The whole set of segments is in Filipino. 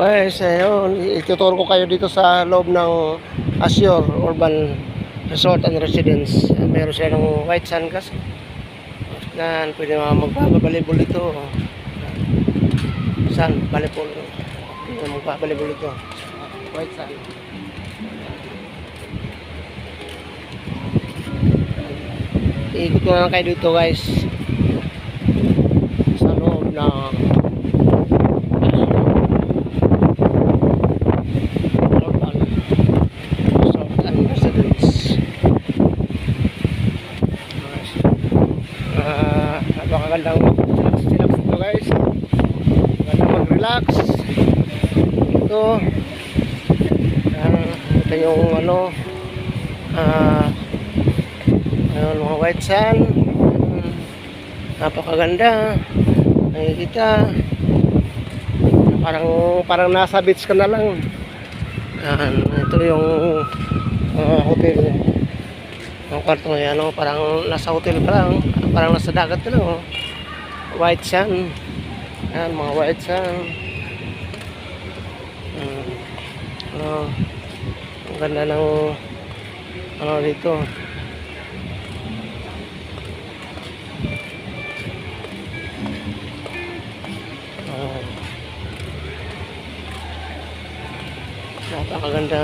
Guys, ayun, ituturo ko kayo dito sa loob ng Azure Urban Resort and Residence. Meron siya ng white sand kasi. Yan, pwede mga magbabalibol dito. Sand, balibol. Pwede magbabalibol dito. White sand. Ikot ko na kayo dito guys. Sa loob ng Urban Resort and Residence. Ah, napakagandang chillax dito guys. Magandang mag-relax. Ito. Ah, ito yung ano ah Ayun, mga white sand. Mm, Napakaganda. Nakikita. Parang parang nasa beach ka na lang. Yan, ito yung uh, hotel. Ang kwarto na yan, oh, parang nasa hotel ka lang. Parang nasa dagat ka lang. Oh. White sand. Yan, mga white sand. Mm. Oh, ang ganda ng ano dito. Ah. Napakaganda.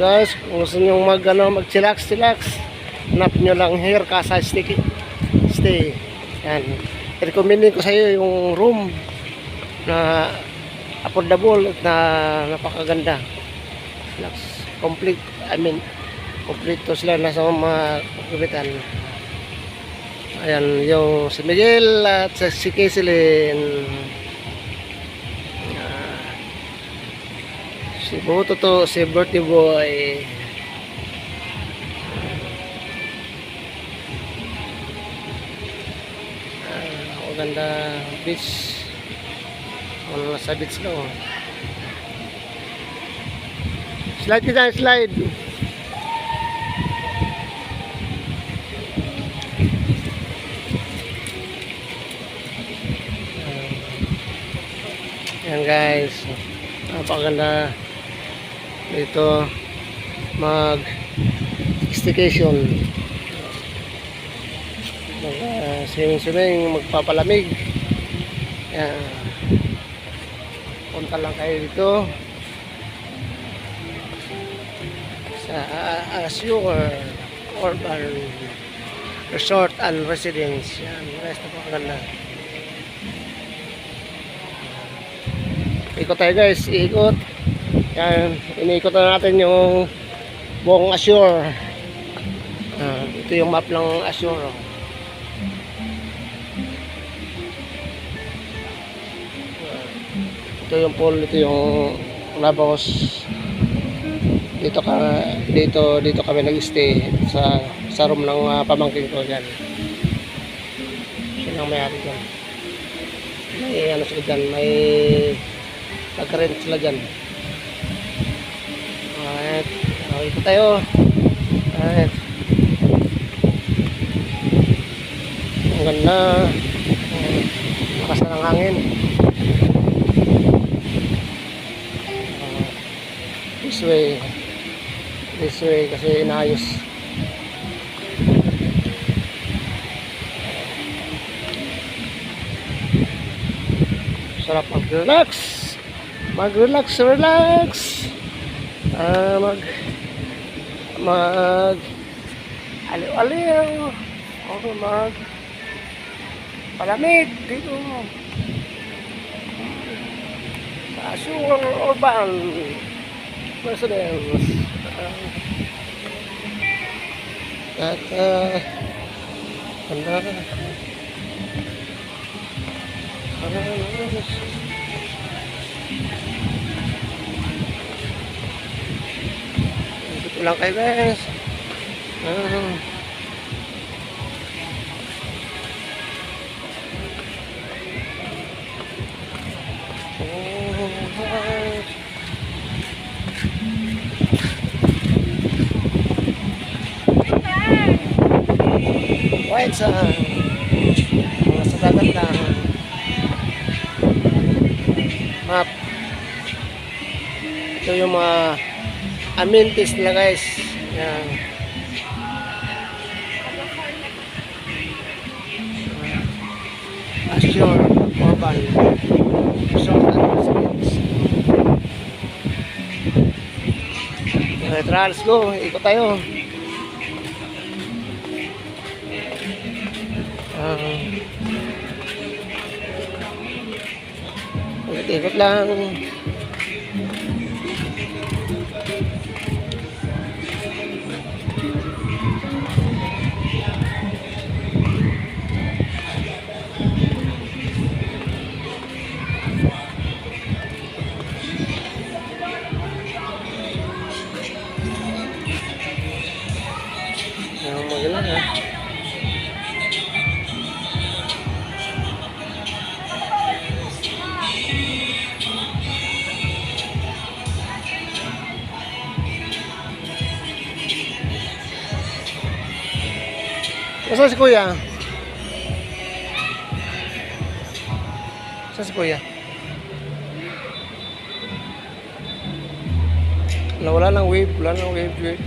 Guys, kung gusto nyo mag, ano, mag chillax, hanap nyo lang here Casa Stay. Stay. Yan. I-recommend ko sa iyo yung room na affordable at na napakaganda. Chillax. Complete, I mean, complete to sila nasa mga kubitan. Ayan, yung si Miguel at si Kaiselin. Ah, si Boto to, si birthday boy. Ang ganda beach. Ano nasa beach lang. oh. Slide dyan, slide. Yan guys. Napakaganda dito mag staycation. Mag uh, swimming swimming, magpapalamig. Yan. Punta lang kayo dito sa uh, Azure Urban Resort and Residence. Yan, guys, napakaganda. Ikot tayo guys, ikot. Yan, iniikot na natin yung buong Azure. Ah, ito yung map ng Azure. Ito yung pool, ito yung labos. Dito ka dito dito kami nag-stay sa sa room ng ah, pamangkin ko diyan. Sino ang may-ari diyan? May ano sila dyan, may nag-rent sila dyan. Alright. Okay po tayo. Alright. Ang ganda. Uh, Lakas hangin. This way. This way kasi inayos. Sarap mag-relax. Mag-relax, relax. Ah, mag mag aliw-aliw. O mag palamig dito. Sa Azure Urban Residence. Ah, at uh, ganda. Dito lang kayo guys. Ah. White sand. Mga sa dagat lang. Map. Ito yung mga amenities nila guys. Yan. Asyon, Urban, Resort and Residence. Okay, let's go. Ikot tayo. Ikot-ikot lang. Yung magalang ha. Nasaan si Kuya? Saan si Kuya? Wala, wala lang wave, wala lang wave, wave.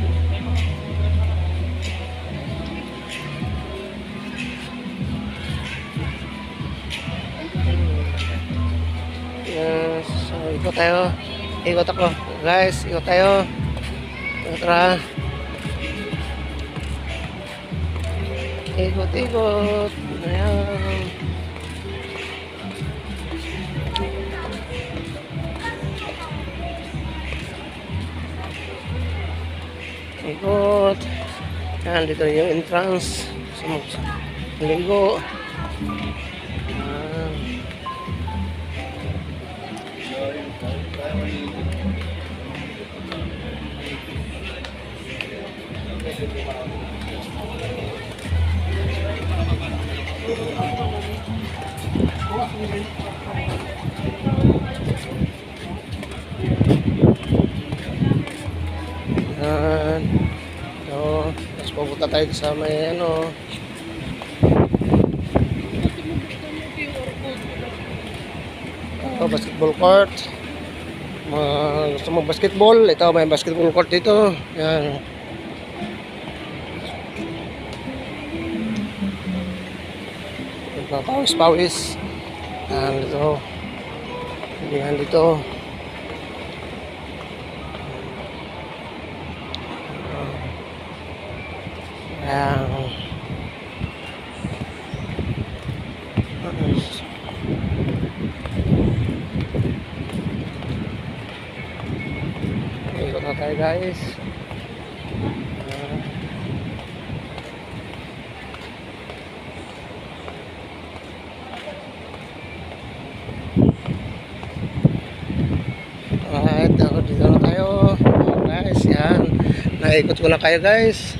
Yes, so ikot tayo. Ikot ako. Guys, ikot tayo. Tara. Ikot, ikot. Ayan. Ikot. Yan, dito yung entrance. Sumug. Ligo. Ayan. Yan. So, tapos pupunta tayo sa may ano. Ito, basketball court. Mga gusto mo basketball, ito may basketball court dito. Yan. Pawis-pawis. Yan dito. Yan dito. Yan. Ikot na tayo guys. Ah. Alright, ako dito na tayo. Oh, guys, yan. Naikot ko na kayo guys.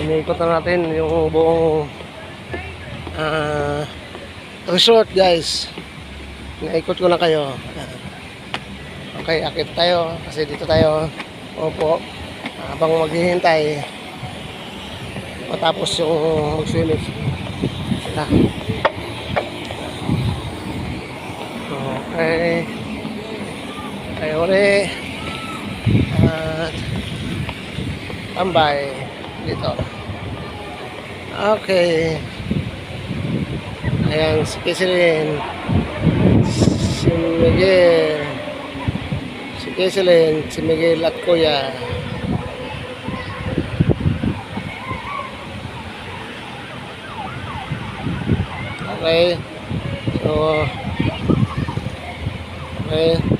Iniikot na natin yung buong ah resort guys. Naikot ko na kayo. Okay, akit tayo kasi dito tayo. Opo. Habang maghihintay matapos yung mag-swimming sila. Okay. Tayo ulit. At tambay dito. Okay. Ayan, si Kiselin. Si Miguel. Si Kiselin, si Miguel at Kuya. Okay. So, okay.